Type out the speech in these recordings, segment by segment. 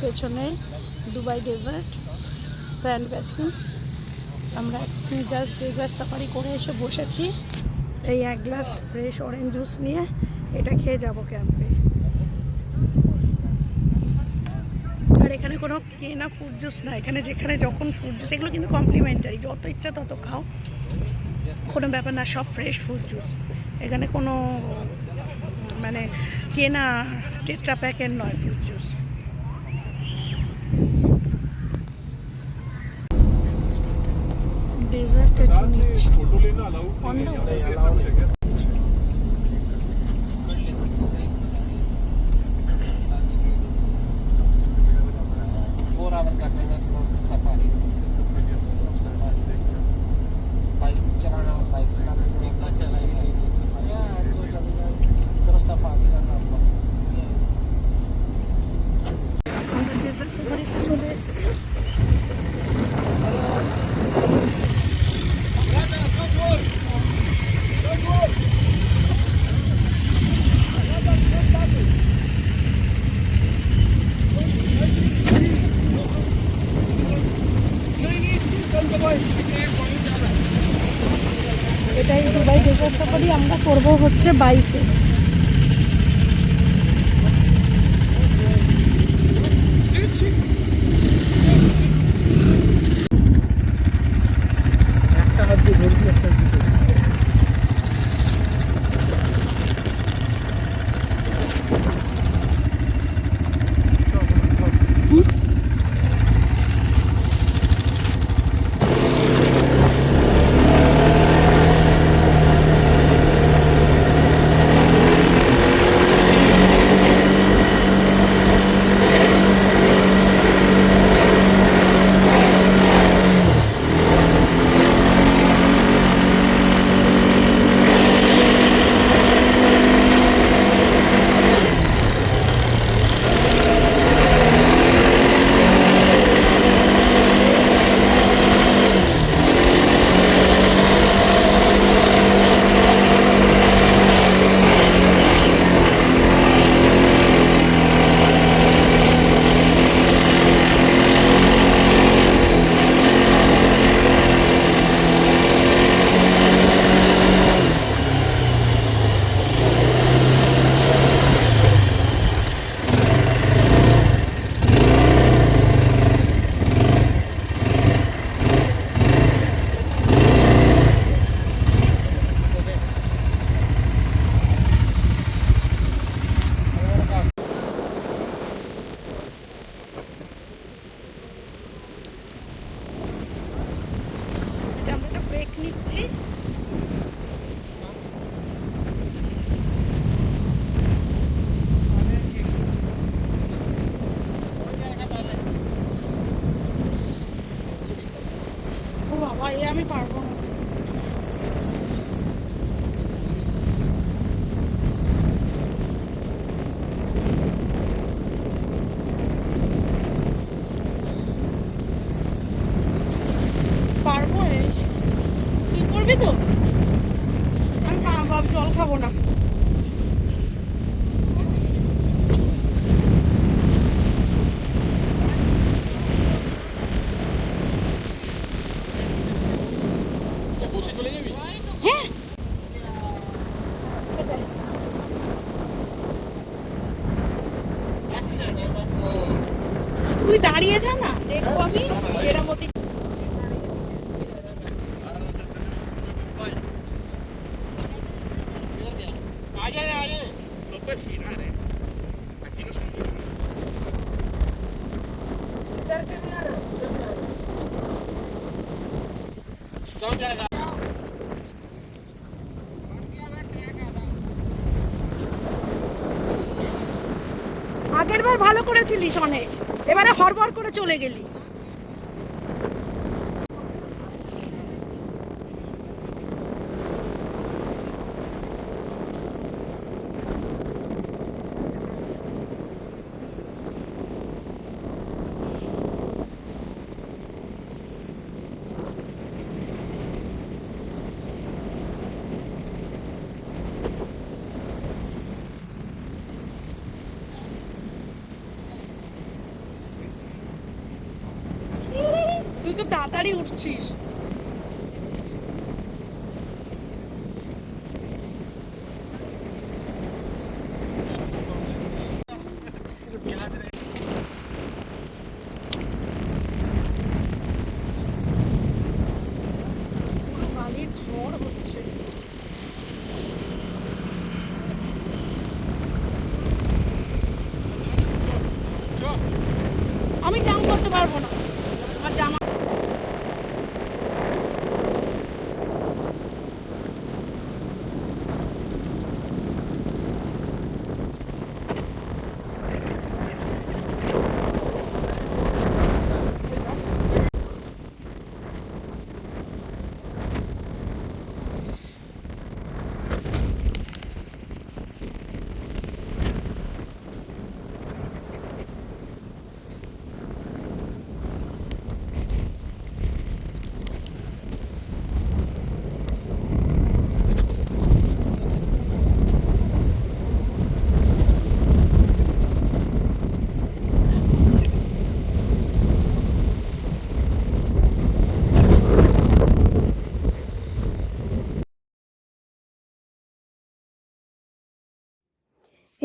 পেছনে Dubai dessert, sand basin আমরা এখন জাস্ট ডেজার্ট সাফারি করে এসে বসেছি। এই এক গ্লাস ফ্রেশ অরেঞ্জ জুস নিয়ে এটা খেয়ে যাব ক্যাম্পে আর এখানে কোনো কেনা ফুড জুস না। এখানে যেখানে যখন ফুড জুস এগুলো কিন্তু কমপ্লিমেন্টারি যত ইচ্ছা তত খাও। কোনো ব্যাপার না, সব ফ্রেশ ফ্রুট জুস এখানে কোনো মানে কেনা টেট্রা প্যাকের নয় ফ্রুট জুস ডেজার্টে নিচ্ছি অন দ্য এটাই দুবাই সাফারি আমরা করব হচ্ছে বাইকে বাবা এ আমি পারব না পারব এ তুই করবি তো আমি পা- বাপ জল খাব না বসে চলে যাবি হ্যাঁ তুই দাঁড়িয়ে যা না দেখবো আমি কেরামতি आ जाए आ जाए कौन जाएगा আগের বার ভালো করেছিলিস অনেক এবারে হড়বড় করে চলে গেলি। তাড়াতাড়ি উঠছিস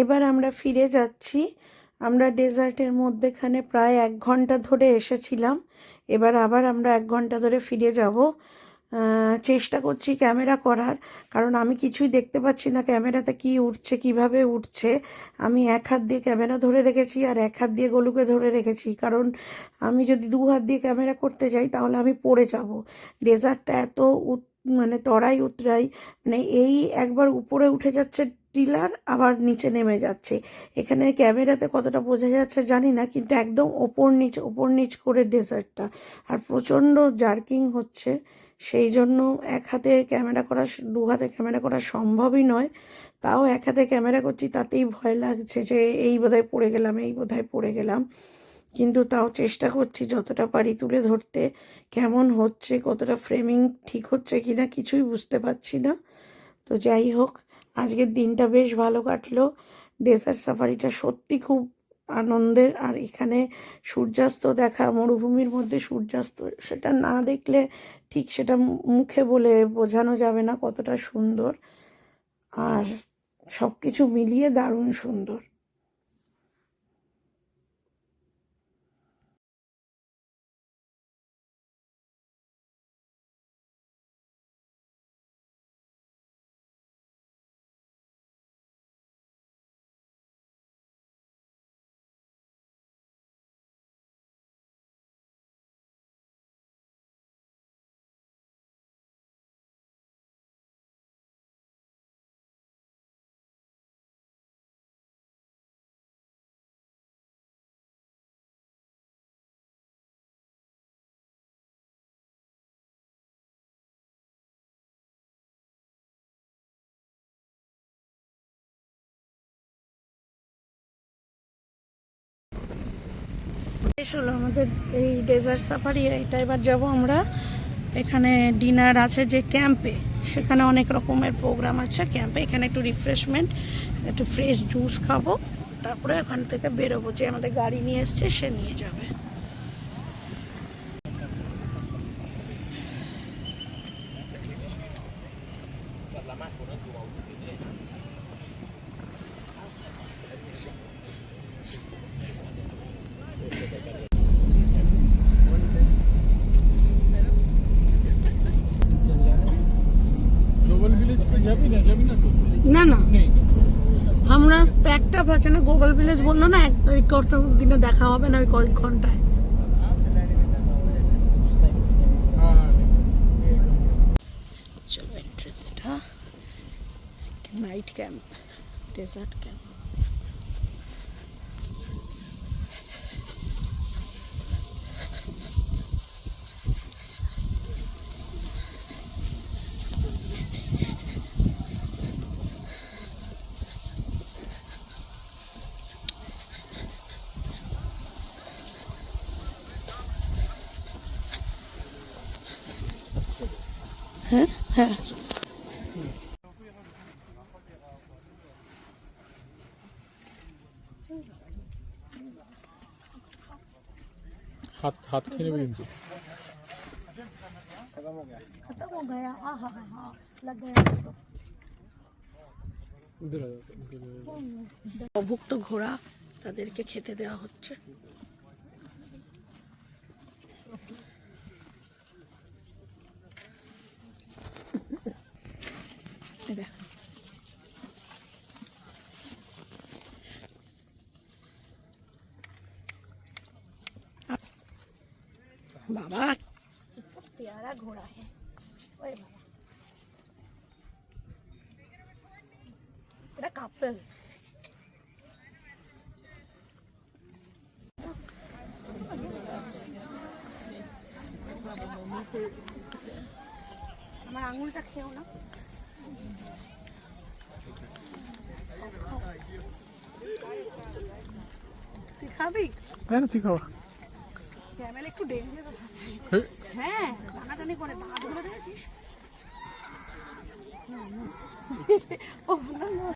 এবার আমরা ফিরে যাচ্ছি। আমরা ডেজার্টের মধ্যেখানে প্রায় এক ঘণ্টা ধরে এসেছিলাম। এবার আবার আমরা এক ঘণ্টা ধরে ফিরে যাব। চেষ্টা করছি ক্যামেরা করার, কারণ আমি কিছুই দেখতে পাচ্ছি না ক্যামেরাতে কি উঠছে, কীভাবে উঠছে। আমি এক হাত দিয়ে ক্যামেরা ধরে রেখেছি আর এক হাত দিয়ে গলুকে ধরে রেখেছি। কারণ আমি যদি দু হাত দিয়ে ক্যামেরা করতে যাই, তাহলে আমি পড়ে যাব। ডেজার্টটা এত মানে তরাই উতরাই মানে এই একবার উপরে উঠে যাচ্ছে টিলার আবার নিচে নেমে যাচ্ছে। এখানে ক্যামেরাতে কতটা বোঝা যাচ্ছে জানি না, কিন্তু একদম ওপর নিচ ওপর নিচ করে ডেজার্টটা। আর প্রচণ্ড জার্কিং হচ্ছে, সেই জন্য এক হাতে ক্যামেরা করা দু হাতে ক্যামেরা করা সম্ভবই নয়। তাও এক হাতে ক্যামেরা করছি, তাতেই ভয় লাগছে যে এই বোধহয় পড়ে গেলাম, এই বোধহয় পড়ে গেলাম। কিন্তু তাও চেষ্টা করছি যতটা পারি তুলে ধরতে, কেমন হচ্ছে, কতটা ফ্রেমিং ঠিক হচ্ছে কি না কিছুই বুঝতে পারছি না। তো যাই হোক আজকের দিনটা বেশ ভালো কাটলো। ডেজার্ট সাফারিটা সত্যি খুব আনন্দের। আর এখানে সূর্যাস্ত দেখা, মরুভূমির মধ্যে সূর্যাস্ত, সেটা না দেখলে ঠিক সেটা মুখে বলে বোঝানো যাবে না কতটা সুন্দর। আর সব কিছু মিলিয়ে দারুণ সুন্দর। শেষ হলো আমাদের এই ডেজার্ট সাফারি এটা এবার যাব আমরা। এখানে ডিনার আছে যে ক্যাম্পে সেখানে অনেক রকমের প্রোগ্রাম আছে ক্যাম্পে এখানে একটু রিফ্রেশমেন্ট একটু ফ্রেশ জুস খাব। তারপরে ওখান থেকে বেরোবো। যে আমাদের গাড়ি নিয়ে এসছে, সে নিয়ে যাবে গ্লোবাল ভিলেজ पे যাবি না যাবি না তো না না নেই আমরা একটা আছে না গোপাল ভিলেজ বলল না এক দিনে দেখা হবে না ওই কয়েক ঘন্টায়? চলো এন্ট্রেন্সটা নাইট ক্যাম্প ডেজার্ট ক্যাম্প হাত হাত খেয়ে নেবে কিন্তু खत्म हो गया खत्म हो गया हाँ हाँ हाँ हाँ लग गया तो इधर आ जाओ इधर आ जाओ। অভুক্ত ঘোড়া তাদেরকে খেতে দেওয়া হচ্ছে আমার আঙুলটা খেও না। তুই খাবি? হ্যাঁ তুই খাওয়া। ক্যামেল একটু ডেঞ্জারাস আছে। হ্যাঁ টানাটানি করে দাঁতগুলো দেখেছিস? ও না না।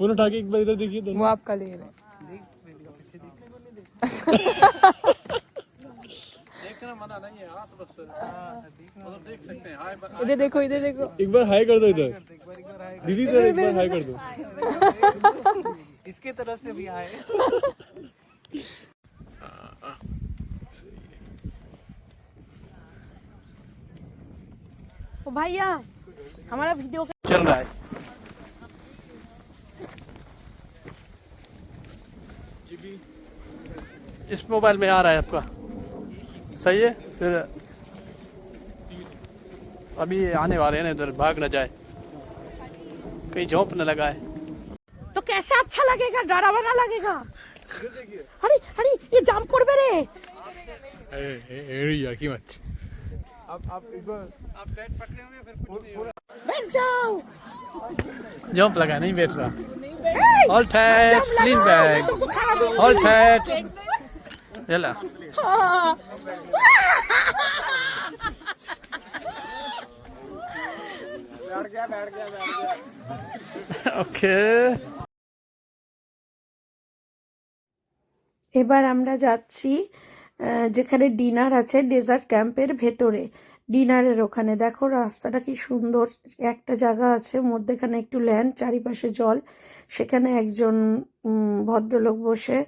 फ़ोन उठा के एक बार इधर देखिए दोनों। आपका ले रहे देखना मना नहीं है। हाथ बस उधर देख। सकते हैं हाय ब- इधर। देखो इधर देखो एक बार हाई कर दो इधर दीदी इधर एक बार हाई कर दो। इसके तरफ़ से भी आए भैया हमारा वीडियो चल रहा है। इस मोबाइल में आ रहा है आपका? सही है फिर अभी आने वाले हैं इधर भाग ना जाए। कहीं झोंप न लगाए। तो कैसे अच्छा लगेगा? डरावा ना लगेगा। अरे अरे ये जाम कर ए ए यार की मत अब आप एक बार आप बैठ पकड़े हुए फिर कुछ नहीं होगा। बैठ जाओ। जंप लगा नहीं बैठ रहा। All tight clean bag all tight এবার আমরা যাচ্ছি যেখানে ডিনার আছে, ডেজার্ট ক্যাম্পের ভেতরে। ডিনারের ওখানে। দেখো, রাস্তাটা কি সুন্দর। একটা জায়গা আছে, মধ্যেখানে একটু ল্যান্ড চারিপাশে জল। সেখানে একজন ভদ্রলোক বসে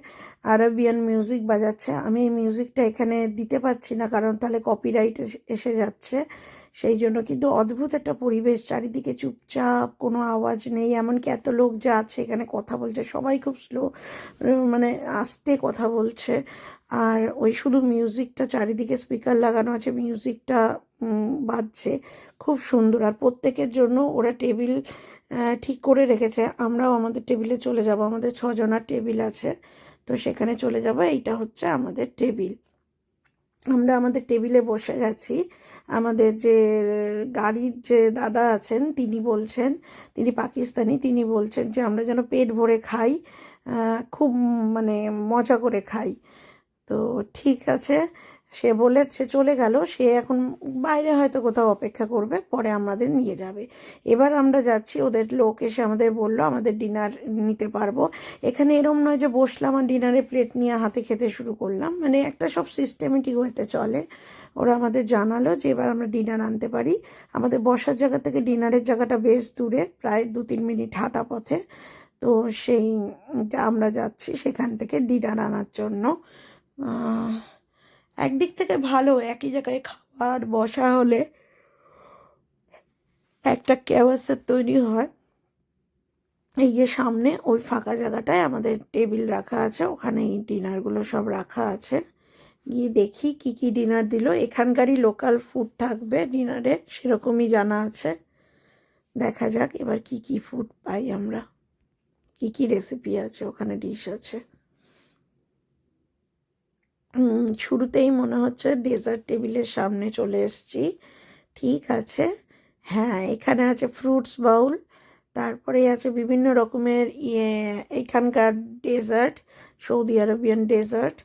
আরবিয়ান মিউজিক বাজাচ্ছে। আমি এই মিউজিকটা এখানে দিতে পারছি না কারণ তাহলে কপিরাইট এসে যাচ্ছে। সেই জন্য কিন্তু অদ্ভুত একটা পরিবেশ, চারিদিকে চুপচাপ, কোনো আওয়াজ নেই, এমনকি এত লোক যা আছে এখানে কথা বলছে। সবাই খুব স্লো মানে আস্তে কথা বলছে। আর ওই শুধু মিউজিকটা, চারিদিকে স্পিকার লাগানো আছে, মিউজিকটা বাজছে, খুব সুন্দর। আর প্রত্যেকের জন্য ওরা টেবিল ঠিক করে রেখেছে। আমরাও আমাদের টেবিলে চলে যাব। আমাদের ছজনার টেবিল আছে। তো সেখানে চলে যাব। এইটা হচ্ছে আমাদের টেবিল। আমরা আমাদের টেবিলে বসে গেছি আমাদের যে গাড়ির যে দাদা আছেন, তিনি বলছেন, তিনি পাকিস্তানি, তিনি বলছেন যে আমরা যেন পেট ভরে খাই খুব মানে মজা করে খাই। তো ঠিক আছে। সে বলে, সে চলে গেল, সে এখন বাইরে হয়তো কোথাও অপেক্ষা করবে, পরে আমাদের নিয়ে যাবে। এবার আমরা যাচ্ছি, ওদের লোক এসে আমাদের বলল, আমাদের ডিনার নিতে পারব। এখানে এরম নয় যে বসলাম আর ডিনারের প্লেট নিয়ে হাতে খেতে শুরু করলাম। মানে একটা সব সিস্টেমেটিক ওয়েতে চলে। ওরা আমাদের জানালো যে এবার আমরা ডিনার আনতে পারি। আমাদের বসার জায়গা থেকে ডিনারের জায়গাটা বেশ দূরে, প্রায় দু তিন মিনিট হাঁটা পথে। তো সেই, আমরা যাচ্ছি সেখান থেকে ডিনার আনার জন্য। একদিক থেকে ভালো, একই জায়গায় খাবার, বসা হলে একটা ক্যাওয়াসের তৈরি হয়। এই যে সামনে, ওই ফাঁকা জায়গাটায় আমাদের টেবিল রাখা আছে, ওখানে এই ডিনারগুলো সব রাখা আছে। গিয়ে দেখি কি কি ডিনার দিল। এখানকারই লোকাল ফুড থাকবে ডিনারে সেরকমই জানা আছে। দেখা যাক, এবার কি কি ফুড পাই আমরা। কি কি রেসিপি আছে, ওখানে ডিশ আছে। শুরুতেই মনে হচ্ছে ডেজার্ট টেবিলের সামনে চলে এসেছি। ঠিক আছে। হ্যাঁ এখানে আছে ফ্রুটস বাউল তারপরে আছে বিভিন্ন রকমের ইয়ে এখানকার ডেজার্ট, সৌদি আরবিয়ান ডেজার্ট।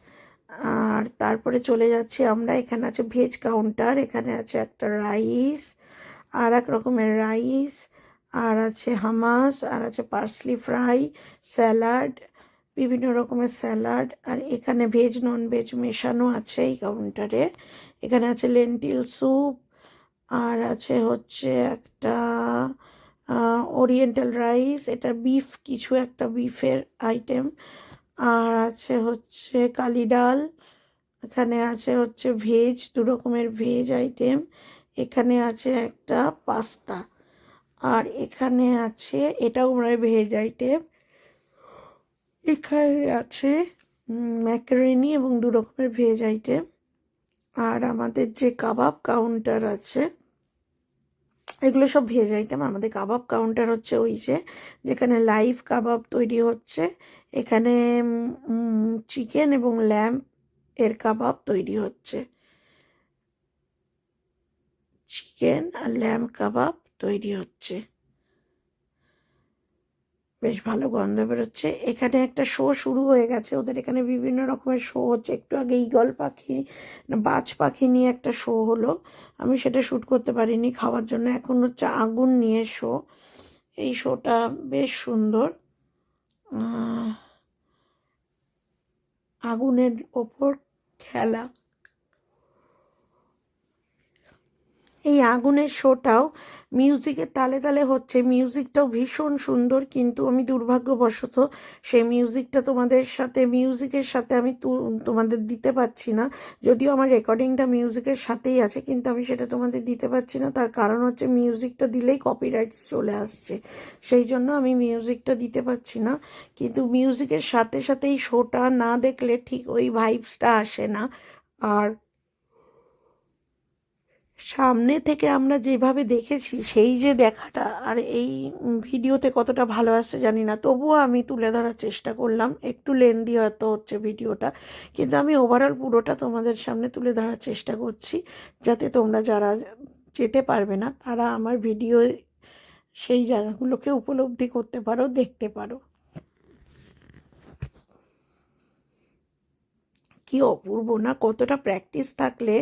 আর তারপরে চলে যাচ্ছি আমরা, এখানে আছে ভেজ কাউন্টার, এখানে আছে একটা রাইস আর এক রকমের রাইস, আর আছে হামাস, আর আছে পার্সলি ফ্রাই, স্যালাড বিভিন্ন রকমের স্যালাড, আর এখানে ভেজ নন ভেজ মেশানো আছে এই কাউন্টারে এখানে আছে লেন্টিল স্যুপ আর আছে হচ্ছে একটা ওরিয়েন্টাল রাইস এটা বিফ কিছু একটা বিফের আইটেম আর আছে হচ্ছে কালি ডাল, এখানে আছে হচ্ছে ভেজ দু রকমের ভেজ আইটেম এখানে আছে একটা পাস্তা। আর এখানে আছে, এটাও মনে হয় ভেজ আইটেম এখানে আছে ম্যাকারেনি এবং দু রকমের ভেজ আইটেম আর আমাদের যে কাবাব কাউন্টার আছে, এগুলো সব ভেজ আইটেম আমাদের কাবাব কাউন্টার হচ্ছে ওই যে, যেখানে লাইভ কাবাব তৈরি হচ্ছে। এখানে চিকেন এবং ল্যাম্প এর কাবাব তৈরি হচ্ছে। চিকেন আর ল্যাম্প কাবাব তৈরি হচ্ছে। বেশ ভালো গন্ধ বেরোচ্ছে। এখানে একটা শো শুরু হয়ে গেছে। ওদের এখানে বিভিন্ন রকমের শো হচ্ছে। একটু আগে ঈগল পাখি বাজ পাখি নিয়ে একটা শো হলো। আমি সেটা শ্যুট করতে পারিনি। খাওয়ার জন্য এখন হচ্ছে আগুন নিয়ে শো এই শোটা বেশ সুন্দর। আগুনের ওপর খেলা। এই আগুনের শোটাও মিউজিকের তালে তালে হচ্ছে। মিউজিকটাও ভীষণ সুন্দর, কিন্তু আমি দুর্ভাগ্যবশত সেই মিউজিকটা তোমাদের সাথে মিউজিকের সাথে আমি তোমাদের দিতে পারছি না। যদিও আমার রেকর্ডিংটা মিউজিকের সাথেই আছে, কিন্তু আমি সেটা তোমাদের দিতে পারছি না। তার কারণ হচ্ছে মিউজিকটা দিলেই কপিরাইটস চলে আসছে। সেই জন্য আমি মিউজিকটা দিতে পারছি না। কিন্তু মিউজিকের সাথে সাথে এই শোটা না দেখলে ঠিক ওই ভাইবসটা আসে না। আর সামনে থেকে আমরা যেভাবে দেখেছি, সেই যে দেখাটা আর এই ভিডিওতে কতটা ভালো আসছে জানি না। তবুও আমি তুলে ধরার চেষ্টা করলাম, একটু লেন্দি হয়তো হচ্ছে ভিডিওটা। কিন্তু আমি ওভারঅল পুরোটা তোমাদের সামনে তুলে ধরার চেষ্টা করছি, যাতে তোমরা যারা যেতে পারবে না, তারা আমার ভিডিও সেই জায়গাগুলোকে উপলব্ধি করতে পারো, দেখতে পারো। কি অপূর্ব না, কতটা প্র্যাকটিস থাকলে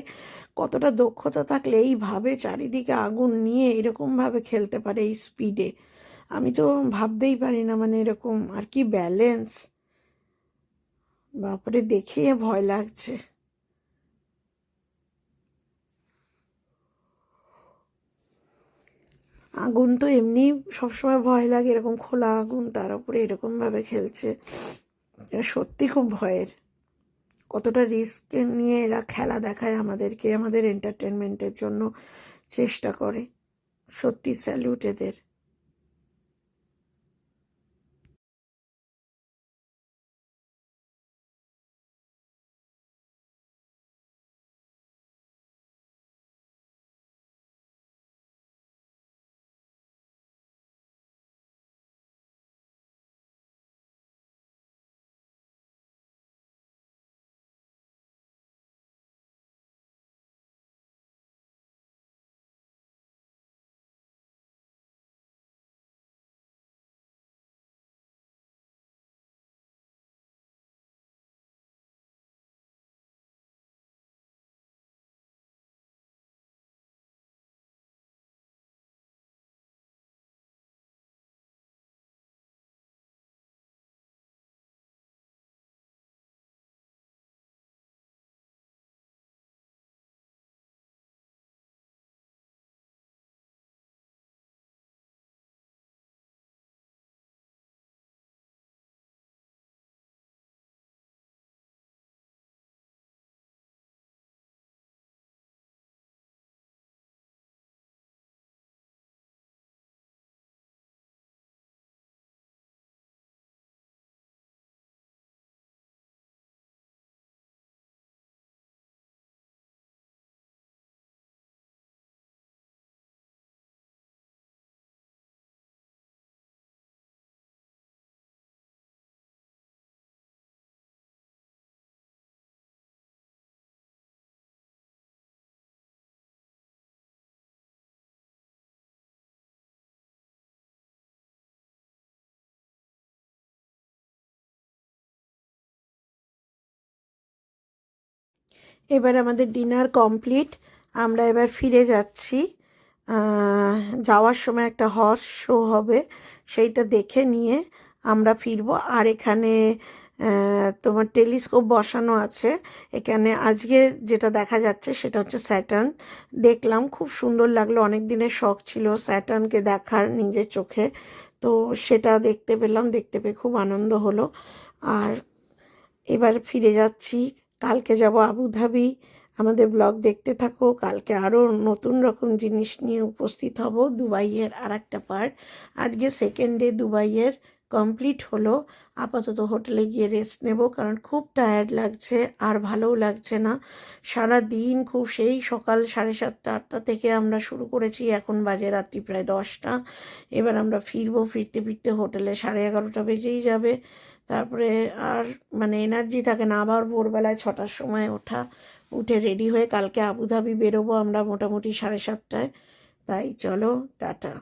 কতটা দক্ষতা থাকলে এইভাবে চারিদিকে আগুন নিয়ে এরকমভাবে খেলতে পারে এই স্পিডে আমি তো ভাবতেই পারি না মানে এরকম আর কি ব্যালেন্স বাপরে দেখে ভয় লাগছে। আগুন তো এমনি সবসময় ভয় লাগে, এরকম খোলা আগুন, তার উপরে এরকমভাবে খেলছে। সত্যি খুব ভয়ের। কতটা রিস্ক নিয়ে এরা খেলা দেখায় আমাদেরকে, আমাদের এন্টারটেনমেন্টের জন্য চেষ্টা করে। সত্যি স্যালিউট এদের। এবার আমাদের ডিনার কমপ্লিট আমরা এবার ফিরে যাচ্ছি। যাওয়ার সময় একটা হর্স শো হবে, সেইটা দেখে নিয়ে আমরা ফিরবো। আর এখানে তোমার টেলিস্কোপ বসানো আছে। এখানে আজকে যেটা দেখা যাচ্ছে সেটা হচ্ছে স্যাটার্ন দেখলাম, খুব সুন্দর লাগল। অনেক দিনের শখ ছিল স্যাটার্নকে দেখার নিজের চোখে। তো সেটা দেখতে পেলাম, দেখতে পেয়ে খুব আনন্দ হলো। আর এবার ফিরে যাচ্ছি। কালকে যাব আবুধাবি। আমাদের ব্লগ দেখতে থাকো। কালকে আরও নতুন রকম জিনিস নিয়ে উপস্থিত হব দুবাইয়ের আর একটা পার্ট আজকে সেকেন্ড ডে দুবাইয়ের কমপ্লিট হলো। আপাতত হোটেলে গিয়ে রেস্ট নেব কারণ খুব টায়ার্ড লাগছে আর ভালোও লাগছে না। সারা দিন খুব সেই সকাল সাড়ে সাতটা, আটটা থেকে আমরা শুরু করেছি। এখন বাজে রাত্রি প্রায় দশটা। এবার আমরা ফিরবো, ফিরতে ফিরতে হোটেলে সাড়ে এগারোটা বেজেই যাবে। তারপরে আর মানে এনার্জি থাকে না। আবার ভোরবেলায় ছটার সময় ওঠা, উঠে রেডি হয়ে কালকে আবুধাবি বেরোবো আমরা মোটামুটি সাড়ে সাতটায়। তাই চলো, টাটা।